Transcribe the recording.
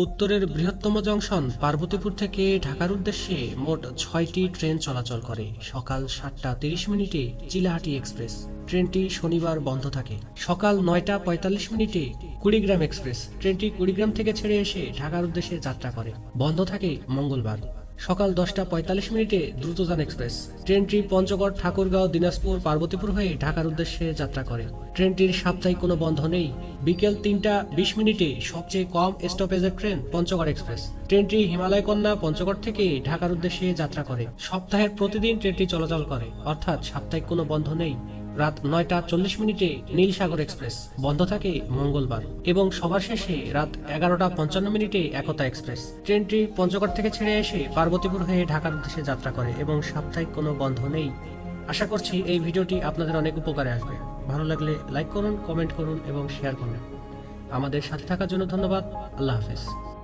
উত্তরের বৃহত্তম জংশন পার্বতীপুর থেকে ঢাকার উদ্দেশ্যে মোট ছয়টি ট্রেন চলাচল করে। সকাল সাতটা তিরিশ মিনিটে চিলাহাটি এক্সপ্রেস। ট্রেনটি শনিবার বন্ধ থাকে। সকাল নয়টা পঁয়তাল্লিশ মিনিটে কুড়িগ্রাম এক্সপ্রেস। ট্রেনটি কুড়িগ্রাম থেকে ছেড়ে এসে ঢাকার উদ্দেশ্যে যাত্রা করে। বন্ধ থাকে মঙ্গলবার। সকাল দশটা পঁয়তাল্লিশ মিনিটে দ্রুতযান এক্সপ্রেস। ট্রেনটি পঞ্চগড়, ঠাকুরগাঁও, দিনাজপুর, পার্বতীপুর হয়ে ঢাকার উদ্দেশ্যে যাত্রা করে। ট্রেনটির সাপ্তাহিক কোনো বন্ধ নেই। বিকেল তিনটা বিশ মিনিটে সবচেয়ে কম স্টপেজের ট্রেন পঞ্চগড় এক্সপ্রেস। ট্রেনটি হিমালয় কন্যা পঞ্চগড় থেকে ঢাকার উদ্দেশ্যে যাত্রা করে। সপ্তাহের প্রতিদিন ট্রেনটি চলাচল করে। অর্থাৎ সাপ্তাহিক কোনো বন্ধ নেই। রাত নয়টা চল্লিশ মিনিটে নীলসাগর এক্সপ্রেস, বন্ধ থাকে মঙ্গলবার এবং সবার শেষে রাত এগারোটা পঞ্চান্ন মিনিটে একতা এক্সপ্রেস। ট্রেনটি পঞ্চগড় থেকে ছেড়ে এসে পার্বতীপুর হয়ে ঢাকার উদ্দেশ্যে যাত্রা করে এবং সাপ্তাহিক কোনো বন্ধ নেই। আশা করছি এই ভিডিওটি আপনাদের অনেক উপকারে আসবে। ভালো লাগলে লাইক করুন, কমেন্ট করুন এবং শেয়ার করুন। আমাদের সাথে থাকার জন্য ধন্যবাদ। আল্লাহ হাফেজ।